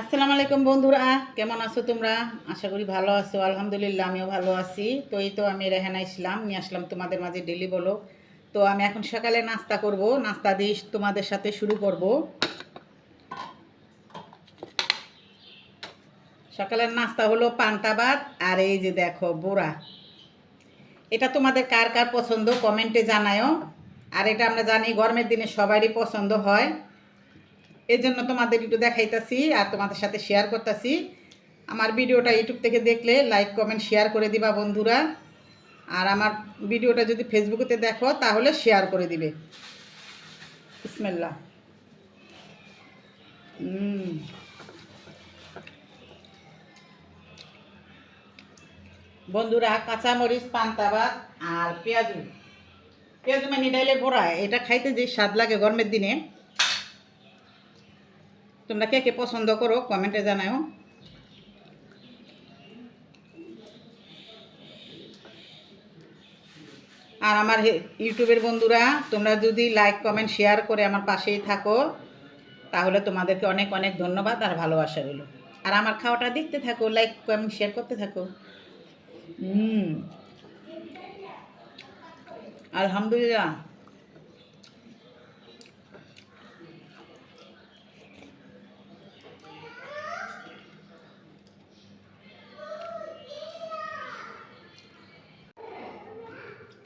আসসালামু আলাইকুম বন্ধুরা, কেমন আছো তোমরা? আশা করি ভালো আছো, আলহামদুলিল্লাহ আমিও ভালো আছি। তো এই তো আমি রেহানা ইসলাম, নিয়ে আসলাম তোমাদের মাঝে ডেলি বলো। তো আমি এখন সকালে নাস্তা করব, নাস্তা দিয়ে তোমাদের সাথে শুরু করব। সকালের নাস্তা হলো পান্তা ভাত আর এই যে দেখো বোরা এটা তোমাদের কার কার পছন্দ কমেন্টে জানায়ও। আর এটা আমরা জানি গরমের দিনে সবারই পছন্দ হয়। এই জন্য তোমাদের একটু দেখাইতাছি আর তোমাদের সাথে শেয়ার করতেছি। আমার ভিডিওটা ইউটিউব থেকে দেখলে লাইক কমেন্ট শেয়ার করে দিবা বন্ধুরা। আর আমার ভিডিওটা যদি ফেসবুকেতে দেখো, তাহলে শেয়ার করে দিবে। বিসমিল্লাহ। হুম বন্ধুরা, কাঁচামরিচ পান্তা ভাত আর পেঁয়াজু। পেঁয়াজু মানে ডাইলে বড়া, এটা খাইতে যে স্বাদ লাগে গরমের দিনে। তোমরা কে কে পছন্দ করো কমেন্টে জানাও আর আমার ইউটিউবের বন্ধুরা, তোমরা যদি লাইক কমেন্ট শেয়ার করে আমার পাশেই থাকো, তাহলে তোমাদেরকে অনেক অনেক ধন্যবাদ আর ভালোবাসা রইল। আর আমার খাওয়াটা দেখতে থাকো লাইক কমেন্ট শেয়ার করতে থাকো। হুম। আলহামদুলিল্লাহ।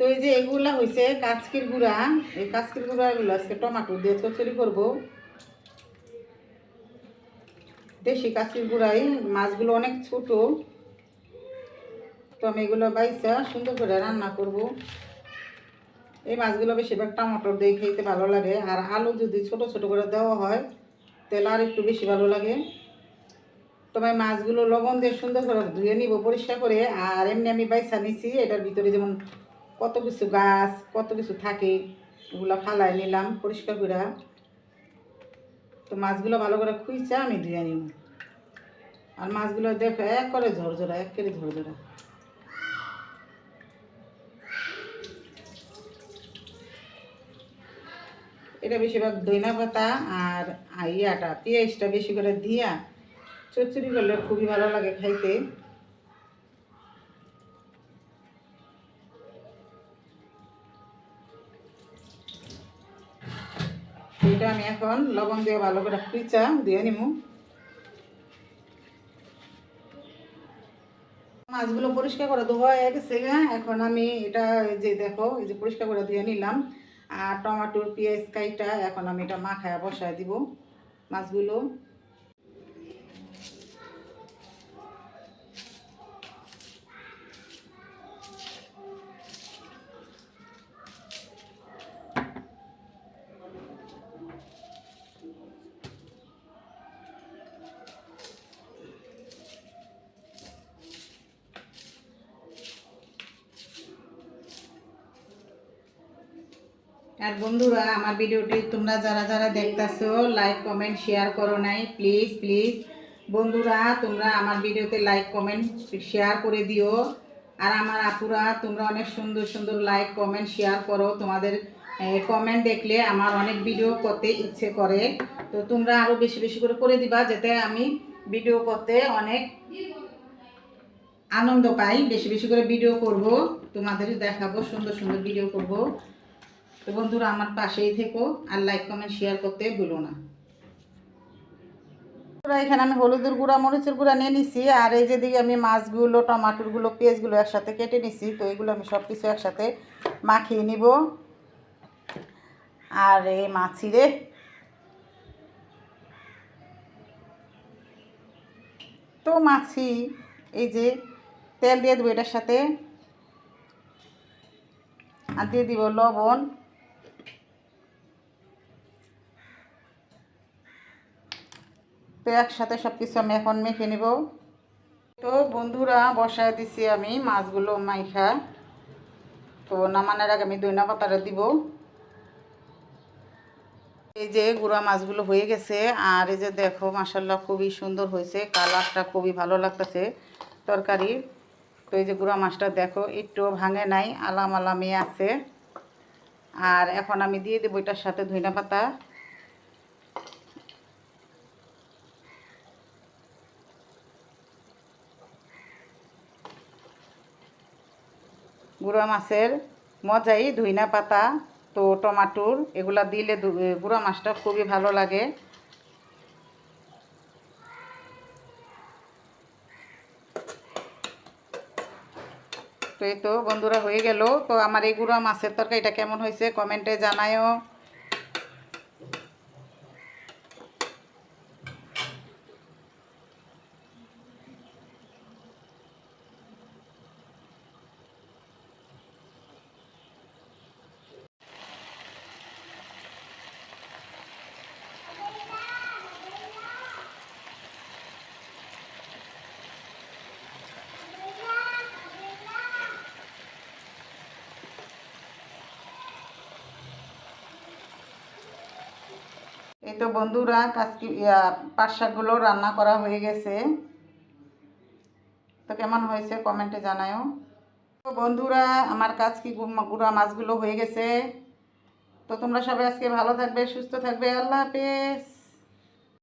তো এই যে এগুলা হয়েছে কাচকির গুঁড়া, এই কাচকির গুঁড়াগুলো আজকে টমাটো দিয়ে চচড়ি করব। দেশি কাচকির গুঁড়াই, মাছগুলো অনেক ছোট। তো আমি এগুলো বাইসা সুন্দর করে রান্না করব। এই মাছগুলো বেশিরভাগ টমাটো দিয়ে খেতে ভালো লাগে, আর আলু যদি ছোট ছোট করে দেওয়া হয় তেল আর একটু বেশি ভালো লাগে। তোমার মাছগুলো লবণ দিয়ে সুন্দর করে ধুয়ে নিব পরিষ্কার করে, আর এমনি আমি বাইসা নিছি, এটার ভিতরে যেমন কত কিছু গাছ, কত কিছু থাকে ওগুলো ফালাই নিলাম, পরিষ্কার করে। তো মাছগুলো ভালো করে খুঁজছে আমি ধুয়ে নিব। আর মাছগুলো দেখো এক করে ঝরঝরা এক করে ঝরঝরা। এটা বেশিরভাগ দইনা পাতা আর ইয়াটা পেঁয়াজটা বেশি করে দিয়া, চচ্চড়ি করলে খুবই ভালো লাগে খাইতে। আমি এখন লবণ দিয়ে ভালো করে পিচা দিয়ে নিব মাছগুলো পরিষ্কার করে ধোয়া হয়ে গেছে গা। এখন আমি এটা যে দেখো, এই যে পরিষ্কার করে দিয়ে নিলাম। আর টমাটোর পেঁয়াজ কাইটা এখন আমি এটা মাখায় বসায় দিব মাছগুলো। আর বন্ধুরা, আমার ভিডিওটি তোমরা যারা যারা দেখতেছো লাইক কমেন্ট শেয়ার করো নাই। প্লিজ প্লিজ বন্ধুরা, তোমরা আমার ভিডিওতে লাইক কমেন্ট শেয়ার করে দিও। আর আমার আপুরা, তোমরা অনেক সুন্দর সুন্দর লাইক কমেন্ট শেয়ার করো। তোমাদের কমেন্ট দেখলে আমার অনেক ভিডিও করতে ইচ্ছে করে। তো তোমরা আরও বেশি বেশি করে করে দিবা, যাতে আমি ভিডিও করতে অনেক আনন্দ পাই। বেশি বেশি করে ভিডিও করব। তোমাদের দেখাবো, সুন্দর সুন্দর ভিডিও করব। তো বন্ধুরা আমার পাশেই থেকো আর লাইক কমেন্ট শেয়ার করতে ভুলো না। এখানে আমি হলুদের গুঁড়া, মরিচের গুঁড়া নিয়ে নিছি আর এই যেদিকে আমি মাছগুলো, টমাটোরগুলো, পেঁয়াজগুলো একসাথে কেটে নিছি, তো এগুলো আমি সব কিছু একসাথে মাখিয়ে নিব। আর এই মাছি রে তো মাছি, এই যে তেল দিয়ে দেবো এটার সাথে। আর দিয়ে দিব লবণ। তো একসাথে সব কিছু আমি এখন মেখে নিব। তো বন্ধুরা, বসায় দিছি আমি মাছগুলো মাইখা। তো নামানোর আগে আমি দইনা পাতাটা দিব। এই যে গুঁড়া মাছগুলো হয়ে গেছে, আর এই যে দেখো মাসাল্লাহ খুবই সুন্দর হয়েছে। কালারটা খুবই ভালো লাগতেছে তরকারি। তো এই যে গুঁড়া মাছটা দেখো একটু ভাঙে নাই, আলাম আলামে আছে। আর এখন আমি দিয়ে দেবো এটার সাথে ধইনা পাতা। গুঁড়া মাছের মজাই ধইনা পাতা, তো টমাটোর, এগুলা দিলে গুঁড়া মাছটা খুবই ভালো লাগে। তো এই তো বন্ধুরা হয়ে গেল। তো আমার এই গুঁড়া মাছের তরকারিটা কেমন হয়েছে কমেন্টে জানায়ও। এই তো বন্ধুরা কাজকি পাট শাকগুলো রান্না করা হয়ে গেছে। তো কেমন হয়েছে কমেন্টে জানায়ও তো বন্ধুরা, আমার কাজ কি গুঁড়া মাছগুলো হয়ে গেছে। তো তোমরা সবাই আজকে ভালো থাকবে, সুস্থ থাকবে। আল্লাহ হাফেজ।